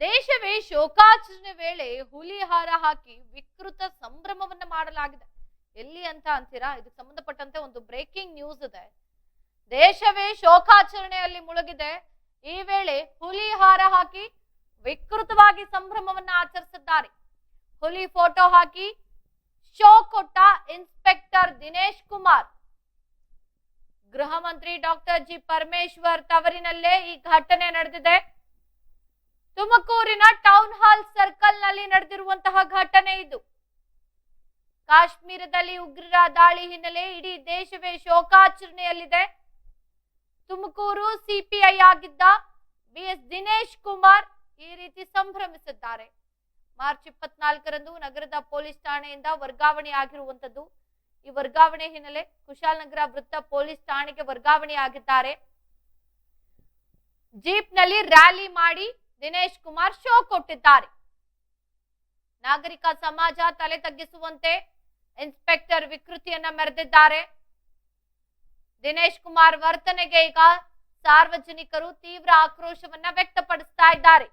ದೇಶವೇ ಶೋಕಾಚರಣೆ ವೇಳೆ ಹುಲಿ ಹಾರ ಹಾಕಿ ವಿಕೃತ ಸಂಭ್ರಮವನ್ನ ಮಾಡಲಾಗಿದೆ. ಎಲ್ಲಿ ಅಂತ ಅಂತೀರಾ? ಇದಕ್ಕೆ ಸಂಬಂಧಪಟ್ಟಂತೆ ಒಂದು ಬ್ರೇಕಿಂಗ್ ನ್ಯೂಸ್ ಇದೆ. ದೇಶವೇ ಶೋಕಾಚರಣೆಯಲ್ಲಿ ಮುಳುಗಿದೆ. ಈ ವೇಳೆ ಹುಲಿ ಹಾರ ಹಾಕಿ ವಿಕೃತವಾಗಿ ಸಂಭ್ರಮವನ್ನ ಆಚರಿಸಿದ್ದಾರೆ. ಹುಲಿ ಫೋಟೋ ಹಾಕಿ ಶೋ ಕೊಟ್ಟ ಇನ್ಸ್ಪೆಕ್ಟರ್ ದಿನೇಶ್ ಕುಮಾರ್. ಗೃಹ ಮಂತ್ರಿ ಡಾಕ್ಟರ್ ಜಿ ಪರಮೇಶ್ವರ್ ತವರಿನಲ್ಲೇ ಈ ಘಟನೆ ನಡೆದಿದೆ. ತುಮಕೂರಿನ ಟೌನ್ ಹಾಲ್ ಸರ್ಕಲ್ನಲ್ಲಿ ನಡೆದಿರುವಂತಹ ಘಟನೆ ಇದು. ಕಾಶ್ಮೀರದಲ್ಲಿ ಉಗ್ರರ ದಾಳಿ ಹಿನ್ನೆಲೆ ಇಡೀ ದೇಶವೇ ಶೋಕಾಚರಣೆಯಲ್ಲಿದೆ. ತುಮಕೂರು ಸಿಪಿಐ ಆಗಿದ್ದ ಬಿ ಎಸ್ ದಿನೇಶ್ ಕುಮಾರ್ ಈ ರೀತಿ ಸಂಭ್ರಮಿಸಿದ್ದಾರೆ. ಮಾರ್ಚ್ ಇಪ್ಪತ್ನಾಲ್ಕರಂದು ನಗರದ ಪೊಲೀಸ್ ಠಾಣೆಯಿಂದ ವರ್ಗಾವಣೆ ಆಗಿರುವಂತದ್ದು ಈ ವರ್ಗಾವಣೆ ಹಿನ್ನೆಲೆ ಕುಶಾಲನಗರ ವೃತ್ತ ಪೊಲೀಸ್ ಠಾಣೆಗೆ ವರ್ಗಾವಣೆ ಆಗಿದ್ದಾರೆ. ಜೀಪ್ನಲ್ಲಿ ರ್ಯಾಲಿ ಮಾಡಿ ದಿನೇಶ್ ಕುಮಾರ್ ಶೋ ಕೊಟ್ಟಿದ್ದಾರೆ. ನಾಗರಿಕ ಸಮಾಜ ತಲೆ ತಗ್ಗಿಸುವಂತೆ ಇನ್ಸ್ಪೆಕ್ಟರ್ ವಿಕೃತಿಯನ್ನ ಮೆರೆದಿದ್ದಾರೆ. ದಿನೇಶ್ ಕುಮಾರ್ ವರ್ತನೆಗೆ ಈಗ ಸಾರ್ವಜನಿಕರು ತೀವ್ರ ಆಕ್ರೋಶವನ್ನ ವ್ಯಕ್ತಪಡಿಸ್ತಾ ಇದ್ದಾರೆ.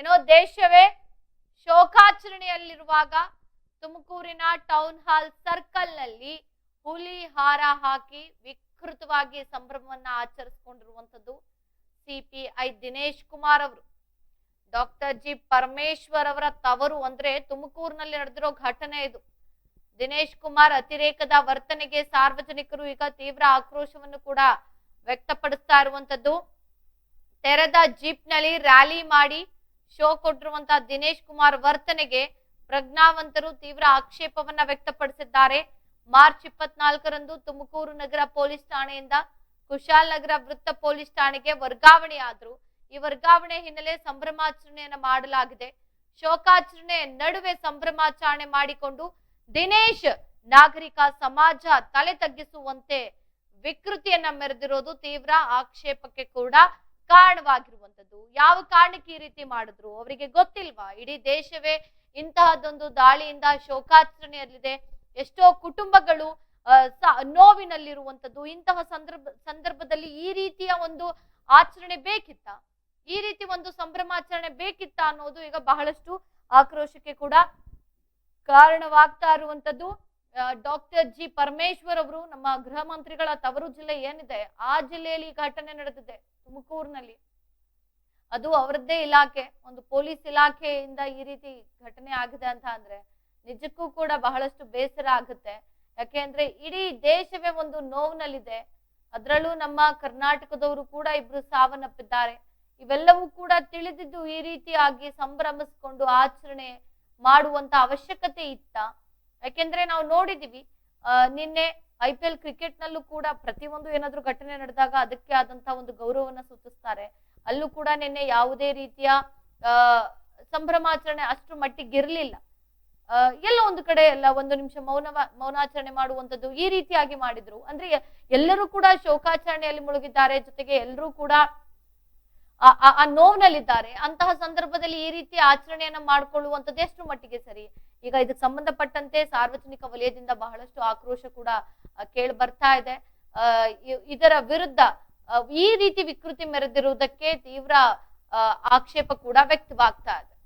ಏನೋ ದೇಶವೇ ಶೋಕಾಚರಣೆಯಲ್ಲಿರುವಾಗ ತುಮಕೂರಿನ ಟೌನ್ ಹಾಲ್ ಸರ್ಕಲ್ನಲ್ಲಿ ಹುಲಿ ಹಾರ ಹಾಕಿ ವಿಕೃತವಾಗಿ ಸಂಭ್ರಮವನ್ನ ಆಚರಿಸಿಕೊಂಡಿರುವಂತದ್ದು ಸಿಪಿಐ ದಿನೇಶ್ ಕುಮಾರ್ ಅವರು. ಡಾಕ್ಟರ್ ಜಿ ಪರಮೇಶ್ವರ್ ಅವರ ತವರು ಅಂದ್ರೆ ತುಮಕೂರಿನಲ್ಲಿ ನಡೆದಿರೋ ಘಟನೆ ಇದು. ದಿನೇಶ್ ಕುಮಾರ್ ಅತಿರೇಕದ ವರ್ತನೆಗೆ ಸಾರ್ವಜನಿಕರು ಈಗ ತೀವ್ರ ಆಕ್ರೋಶವನ್ನು ಕೂಡ ವ್ಯಕ್ತಪಡಿಸ್ತಾ ಇರುವಂತದ್ದು ತೆರೆದ ಜೀಪ್ನಲ್ಲಿ ರ್ಯಾಲಿ ಮಾಡಿ ಶೋ ಕೊಟ್ಟಿರುವಂತಹ ದಿನೇಶ್ ಕುಮಾರ್ ವರ್ತನೆಗೆ ಪ್ರಜ್ಞಾವಂತರು ತೀವ್ರ ಆಕ್ಷೇಪವನ್ನ ವ್ಯಕ್ತಪಡಿಸಿದ್ದಾರೆ. ಮಾರ್ಚ್ ಇಪ್ಪತ್ನಾಲ್ಕರಂದು ತುಮಕೂರು ನಗರ ಪೊಲೀಸ್ ಠಾಣೆಯಿಂದ ಕುಶಾಲನಗರ ವೃತ್ತ ಪೊಲೀಸ್ ಠಾಣೆಗೆ ವರ್ಗಾವಣೆ ಆದ್ರು ಈ ವರ್ಗಾವಣೆ ಹಿನ್ನೆಲೆ ಸಂಭ್ರಮಾಚರಣೆಯನ್ನು ಮಾಡಲಾಗಿದೆ. ಶೋಕಾಚರಣೆ ನಡುವೆ ಸಂಭ್ರಮಾಚರಣೆ ಮಾಡಿಕೊಂಡು ದಿನೇಶ್ ನಾಗರಿಕ ಸಮಾಜ ತಲೆ ತಗ್ಗಿಸುವಂತೆ ವಿಕೃತಿಯನ್ನ ಮೆರೆದಿರೋದು ತೀವ್ರ ಆಕ್ಷೇಪಕ್ಕೆ ಕೂಡ ಕಾರಣವಾಗಿರುವಂತದ್ದು ಯಾವ ಕಾರಣಕ್ಕೆ ಈ ರೀತಿ ಮಾಡಿದ್ರು ಅವರಿಗೆ ಗೊತ್ತಿಲ್ವಾ? ಇಡೀ ದೇಶವೇ ಇಂತಹದೊಂದು ದಾಳಿಯಿಂದ ಶೋಕಾಚರಣೆಯಲ್ಲಿದೆ. ಎಷ್ಟೋ ಕುಟುಂಬಗಳು ನೋವಿನಲ್ಲಿರುವಂತದ್ದು ಇಂತಹ ಸಂದರ್ಭ, ಸಂದರ್ಭದಲ್ಲಿ ಈ ರೀತಿಯ ಒಂದು ಆಚರಣೆ ಬೇಕಿತ್ತ? ಈ ರೀತಿ ಒಂದು ಸಂಭ್ರಮಾಚರಣೆ ಬೇಕಿತ್ತ ಅನ್ನೋದು ಈಗ ಬಹಳಷ್ಟು ಆಕ್ರೋಶಕ್ಕೆ ಕೂಡ ಕಾರಣವಾಗ್ತಾ ಇರುವಂತದ್ದು ಡಾಕ್ಟರ್ ಜಿ. ಪರಮೇಶ್ವರ್ ಅವರು ನಮ್ಮ ಗೃಹ ಮಂತ್ರಿಗಳ ತವರು ಜಿಲ್ಲೆ ಏನಿದೆ, ಆ ಜಿಲ್ಲೆಯಲ್ಲಿ ಘಟನೆ ನಡೆದಿದೆ, ತುಮಕೂರಿನಲ್ಲಿ. ಅದು ಅವರದ್ದೇ ಇಲಾಖೆ, ಒಂದು ಪೊಲೀಸ್ ಇಲಾಖೆಯಿಂದ ಈ ರೀತಿ ಘಟನೆ ಆಗಿದೆ ಅಂತ ಅಂದ್ರೆ ನಿಜಕ್ಕೂ ಕೂಡ ಬಹಳಷ್ಟು ಬೇಸರ ಆಗುತ್ತೆ. ಯಾಕೆಂದ್ರೆ ಇಡೀ ದೇಶವೇ ಒಂದು ನೋವಿನಲ್ಲಿದೆ. ಅದರಲ್ಲೂ ನಮ್ಮ ಕರ್ನಾಟಕದವರು ಕೂಡ ಇಬ್ರು ಸಾವನ್ನಪ್ಪಿದ್ದಾರೆ. ಇವೆಲ್ಲವೂ ಕೂಡ ತಿಳಿದಿದ್ದು ಈ ರೀತಿಯಾಗಿ ಸಂಭ್ರಮಿಸ್ಕೊಂಡು ಆಚರಣೆ ಮಾಡುವಂತ ಅವಶ್ಯಕತೆ ಇತ್ತ. ಯಾಕೆಂದ್ರೆ ನಾವು ನೋಡಿದೀವಿ ನಿನ್ನೆ ಐ ಪಿ ಎಲ್ ಕ್ರಿಕೆಟ್ ನಲ್ಲೂ ಕೂಡ ಪ್ರತಿಯೊಂದು ಏನಾದ್ರೂ ಘಟನೆ ನಡೆದಾಗ ಅದಕ್ಕೆ ಆದಂತ ಒಂದು ಗೌರವವನ್ನ ಸೂಚಿಸ್ತಾರೆ. ಅಲ್ಲೂ ಕೂಡ ನಿನ್ನೆ ಯಾವುದೇ ರೀತಿಯ ಸಂಭ್ರಮಾಚರಣೆ ಅಷ್ಟು ಮಟ್ಟಿಗೆ ಇರಲಿಲ್ಲ ಎಲ್ಲೋ ಒಂದು ಕಡೆ ಎಲ್ಲ ಒಂದು ನಿಮಿಷ ಮೌನ ಮೌನಾಚರಣೆ ಮಾಡುವಂತದ್ದು ಈ ರೀತಿಯಾಗಿ ಮಾಡಿದ್ರು. ಅಂದ್ರೆ ಎಲ್ಲರೂ ಕೂಡ ಶೋಕಾಚರಣೆಯಲ್ಲಿ ಮುಳುಗಿದ್ದಾರೆ, ಜೊತೆಗೆ ಎಲ್ಲರೂ ಕೂಡ ಆ- ನೋವಿನಲ್ಲಿದ್ದಾರೆ. ಅಂತಹ ಸಂದರ್ಭದಲ್ಲಿ ಈ ರೀತಿ ಆಚರಣೆಯನ್ನ ಮಾಡ್ಕೊಳ್ಳುವಂಥದ್ದು ಎಷ್ಟು ಮಟ್ಟಿಗೆ ಸರಿ. ಈಗ ಇದಕ್ಕೆ ಸಂಬಂಧಪಟ್ಟಂತೆ ಸಾರ್ವಜನಿಕ ವಲಯದಿಂದ ಬಹಳಷ್ಟು ಆಕ್ರೋಶ ಕೂಡ ಕೇಳಿ ಬರ್ತಾ ಇದೆ. ಇದರ ವಿರುದ್ಧ ಈ ರೀತಿ ವಿಕೃತಿ ಮೆರೆದಿರುವುದಕ್ಕೆ ತೀವ್ರ ಆಕ್ಷೇಪ ಕೂಡ ವ್ಯಕ್ತವಾಗ್ತಾ ಇದೆ.